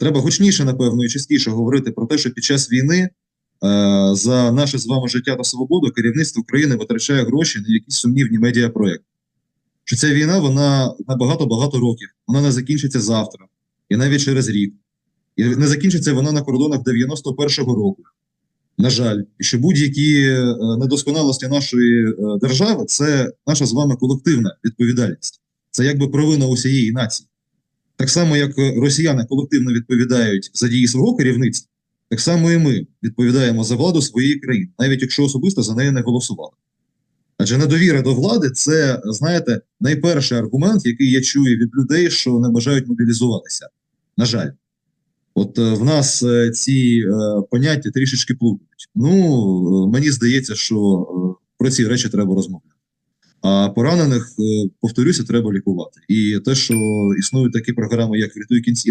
Треба гучніше, напевно, і частіше говорити про те, що під час війни е, за наше з вами життя та свободу керівництво України витрачає гроші на якісь сумнівні медіапроекти. Що ця війна вона на багато-багато років, вона не закінчиться завтра, і навіть через рік. І не закінчиться вона на кордонах 91-го року. На жаль, і що будь-які е, недосконалості нашої е, держави це наша з вами колективна відповідальність. Це якби провина усієї нації. Так само, як росіяни колективно відповідають за дії свого керівництва, так само і ми відповідаємо за владу своєї країни, навіть якщо особисто за неї не голосували. Адже недовіра до влади це, знаєте, найперший аргумент, який я чую від людей, що не бажають мобілізуватися. На жаль, от е, в нас е, ці е, поняття трішечки плутають. Ну, е, мені здається, що е, про ці речі треба розмовляти. А поранених, е, повторюся, треба лікувати. І те, що існують такі програми, як «Врятуй кінців,